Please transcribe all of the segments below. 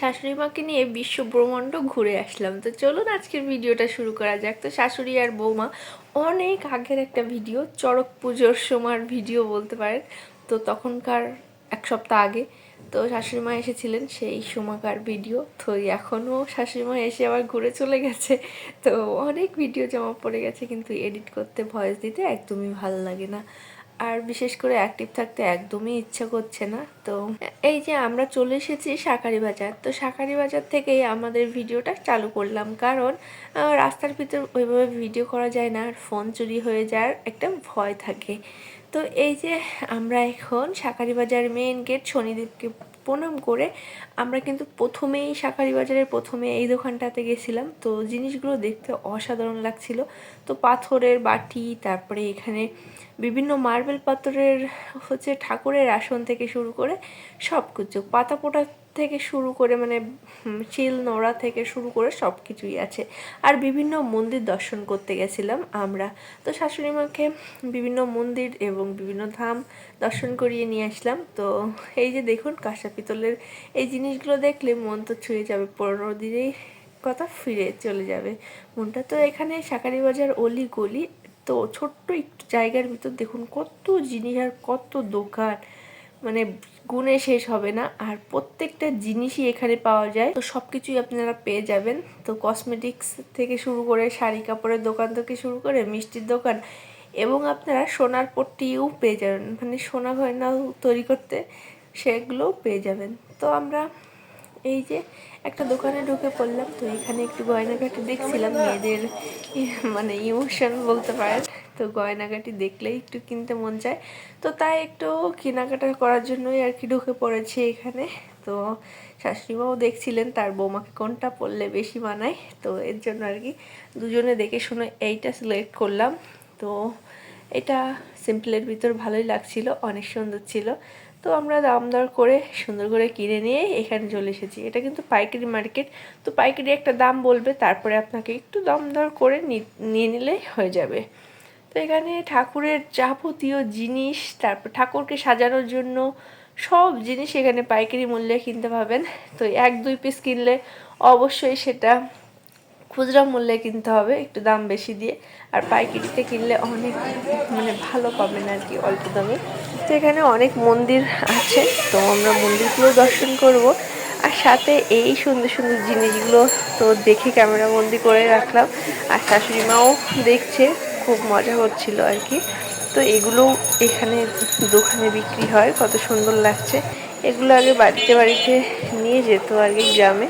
শাশুড়ি মাকে নিয়ে বিশ্ব ব্রহ্মাণ্ড ঘুরে আসলাম। তো চলুন আজকের ভিডিওটা শুরু করা যাক। তো শাশুড়ি আর বৌমা অনেক আগের একটা ভিডিও, চড়ক পুজোর সময়ের ভিডিও বলতে পারেন। তো তখনকার এক সপ্তাহ আগে তো শাশুড়ি মা এসেছিলেন, সেই সময়কার ভিডিও। তো এখনও শাশুড়ি মা এসে আবার ঘুরে চলে গেছে। তো অনেক ভিডিও জমা পড়ে গেছে, কিন্তু এডিট করতে ভয়েস দিতে একদমই ভালো লাগে না। আর বিশেষ করে অ্যাক্টিভ থাকতে একদমই ইচ্ছা করছে না। তো এই যে আমরা চলে এসেছি শাকারি বাজার, তো শাকারি বাজার থেকেই আমাদের ভিডিওটা চালু করলাম। কারণ রাস্তার ভিতর ওইভাবে ভিডিও করা যায় না, আর ফোন চুরি হয়ে যাওয়ার একটা ভয় থাকে। তো এই যে আমরা এখন শাকারি বাজার মেন গেট শনিদেবকে প্রণাম করে আমরা কিন্তু প্রথমেই শাকারি বাজারের প্রথমে এই দোকানটাতে গেছিলাম। তো জিনিসগুলো দেখতে অসাধারণ লাগছিল। তো পাথরের বাটি, তারপরে এখানে বিভিন্ন মার্বেল পাথরের হচ্ছে ঠাকুরের আসন থেকে শুরু করে সব কিছু পাতা পোটা থেকে শুরু করে মানে চিল নোড়া থেকে শুরু করে সব কিছুই আছে। আর বিভিন্ন মন্দির দর্শন করতে গেছিলাম আমরা। তো শাশুড়ি মাকে বিভিন্ন মন্দির এবং বিভিন্ন ধাম দর্শন করিয়ে নিয়ে আসলাম। তো এই যে দেখুন, কাঁসা পিতলের এই জিনিসগুলো দেখলে মন তো ছুঁয়ে যাবে। পনেরো দিনেই কথা ফিরে চলে যাবে। মনটা তো এখানে শাকারি বাজার অলি গলি। তো ছোট্ট একটু জায়গার ভিতর দেখুন, কত জিনিস আর কত দোকান। মানে গুণে শেষ হবে না। আর প্রত্যেকটা জিনিসই এখানে পাওয়া যায়। তো সব কিছুই আপনারা পেয়ে যাবেন। তো কসমেটিক্স থেকে শুরু করে শাড়ি কাপড়ের দোকান থেকে শুরু করে মিষ্টির দোকান এবং আপনারা সোনার পট্টিও পেয়ে যাবেন। মানে সোনা গয়না তৈরি করতে সেগুলোও পেয়ে যাবেন। তো আমরা এই যে একটা দোকানে ঢুকে পড়লাম। তো এখানে একটু গয়নাঘাটি দেখছিলাম। মেয়েদের মানে ইমোশন বলতে পারেন। তো গয়নাগাটি দেখলেই একটু কিনতে মন চায় তো তাই একটু কেনাকাটা করার জন্যই আর কি ঢুকে পড়েছি এখানে। তো শাশুড়িমাও দেখছিলেন তার বৌমাকে কোনটা পরলে বেশি মানায়। তো এর জন্য আর কি দুজনে দেখে শুনে এইটা সিলেক্ট করলাম। তো এটা সিম্পলের ভিতর ভালোই লাগছিল, অনেক সুন্দর ছিল। তো আমরা দাম দর করে সুন্দর করে কিনে নিয়ে এখানে চলে এসেছি। এটা কিন্তু পাইকারি মার্কেট। তো পাইকারি একটা দাম বলবে, তারপরে আপনাকে একটু দাম দর করে নিয়ে নিলেই হয়ে যাবে। তো এখানে ঠাকুরের যাবতীয় জিনিস, তারপর ঠাকুরকে সাজানোর জন্য সব জিনিস এখানে পাইকারি মূল্যে কিনতে পাবেন। তো এক, দুই পিস কিনলে অবশ্যই সেটা খুচরা মূল্যে কিনতে হবে, একটু দাম বেশি দিয়ে। আর পাইকারিতে কিনলে অনেক মানে ভালো পাবেন আর কি অল্প দামে। তো এখানে অনেক মন্দির আছে, তো আমরা মন্দিরগুলো দর্শন করব। আর সাথে এই সুন্দর সুন্দর জিনিসগুলো তো দেখে ক্যামেরা বন্দি করে রাখলাম। আর শাশুড়ি মাও দেখছে। খুব মজা হচ্ছিল আর কি। তো এগুলো এখানে দোকানে বিক্রি হয়, কত সুন্দর লাগছে। এগুলো আগে বাড়িতে বাড়িতে নিয়ে যেত আর কি গ্রামে।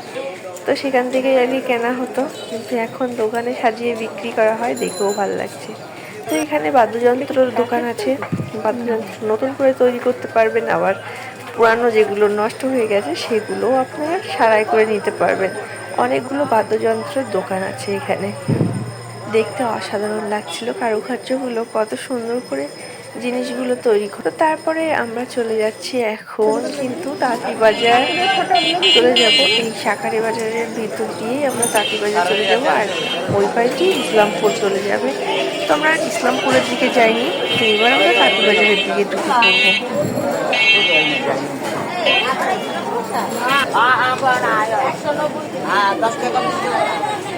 তো সেখান থেকে আর কেনা হতো। কিন্তু এখন দোকানে সাজিয়ে বিক্রি করা হয়, দেখেও ভালো লাগছে। তো এখানে বাদ্যযন্ত্রর দোকান আছে। বাদ্যযন্ত্র নতুন করে তৈরি করতে পারবেন, আবার পুরানো যেগুলো নষ্ট হয়ে গেছে সেগুলোও আপনারা সারাই করে নিতে পারবেন। অনেকগুলো বাদ্যযন্ত্রের দোকান আছে এখানে। দেখতে অসাধারণ লাগছিল, কারুকার্যগুলো কত সুন্দর করে জিনিসগুলো তৈরি করে তারপরে আমরা চলে যাচ্ছি এখন কিন্তু তাঁতি বাজার। চলে যাব এই শাকারি বাজারের ভিতর দিয়েই আমরা তাঁতি বাজার চলে যাব আর ওই পাশটি ইসলামপুর চলে যাবে। তো আমরা ইসলামপুরের দিকে যাইনি, তো এবার আমরা তাঁতি বাজারের দিকে ঢুকে পড়ব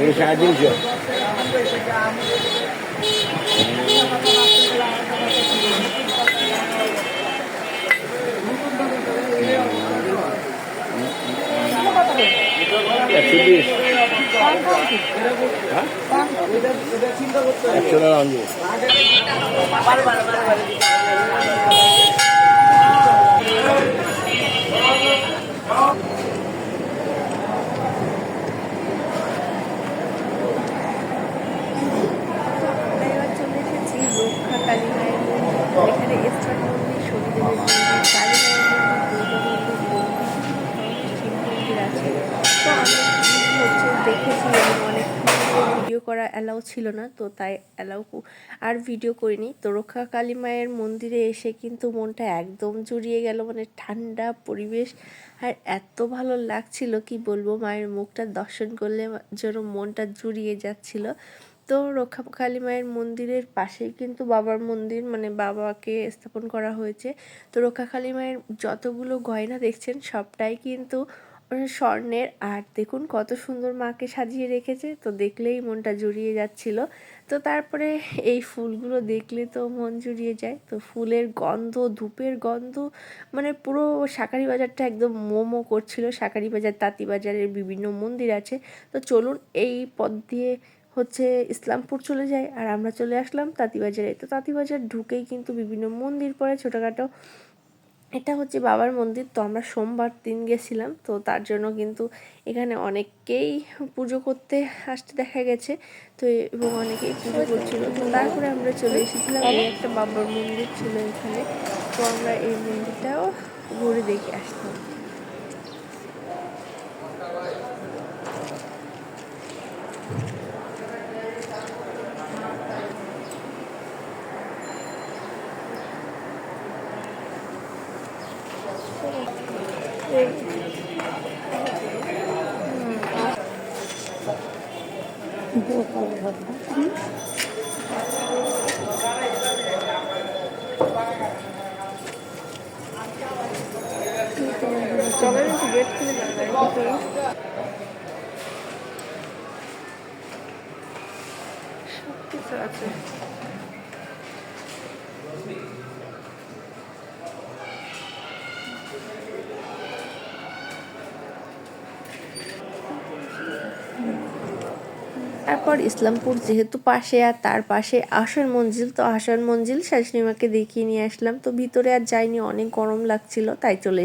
এই সাড়ে তিনশো। একশো বিশ একশো টাকা আনব আমরা এবার চলে এসেছি রক্ষা কালী মায়ের মন্দির এখানে ইস্টার মন্দির শনিদেবের মন্দির কালী মায়ের মন্দির দুর্গা মন্দির মন্দির শিব মন্দির আছে তো আমি হচ্ছে ভিডিও করা অ্যালাউ ছিল না, তো তাই অ্যালাউ আর ভিডিও করিনি। তো রক্ষা কালী মায়ের মন্দিরে এসে কিন্তু মনটা একদম জুড়িয়ে গেল মানে ঠান্ডা পরিবেশ। আর এত ভালো লাগছিল, কি বলব, মায়ের মুখটা দর্শন করলে যেন মনটা জুড়িয়ে যাচ্ছিল। তো রক্ষা কালী মায়ের মন্দিরের পাশেই কিন্তু বাবার মন্দির মানে বাবাকে স্থাপন করা হয়েছে। তো রক্ষা কালী মায়ের যতগুলো গয়না দেখছেন, সবটাই কিন্তু স্বর্ণের। আর দেখুন, কত সুন্দর মাকে সাজিয়ে রেখেছে। তো দেখলেই মনটা জুড়িয়ে যাচ্ছিল। তো তারপরে এই ফুলগুলো দেখলে তো মন জুড়িয়ে যায়। তো ফুলের গন্ধ, ধূপের গন্ধ মানে পুরো শাকারি বাজারটা একদম মোমো করছিল। শাকারি বাজার, তাঁতি বাজারের বিভিন্ন মন্দির আছে। তো চলুন এই পথ দিয়ে হচ্ছে ইসলামপুর চলে যায় আর আমরা চলে আসলাম তাঁতিবাজারে তো তাঁতিবাজার ঢুকেই কিন্তু বিভিন্ন মন্দির পড়ে ছোটোখাটো। এটা হচ্ছে বাবার মন্দির, তো আমরা সোমবার দিন গেছিলাম, তো তার জন্য কিন্তু এখানে অনেককেই পুজো করতে আসতে দেখা গেছে, তো এবং অনেকেই পুজো করছিল। তো তারপরে আমরা চলে এসেছিলাম, এই একটা বাবার মন্দির ছিল এখানে, তো আমরা এই মন্দিরটাও ঘুরে দেখে আসতাম একটু গেট খুলে যাবে ভিতরে সব তারপর ইসলামপুর যেহেতু পাশে আর তার পাশে আসন মঞ্জিল, তো আসন মঞ্জিল শাশুড়িমাকে দেখিয়ে নিয়ে আসলাম। তো ভিতরে আর যাইনি অনেক গরম লাগছিল, তাই চলে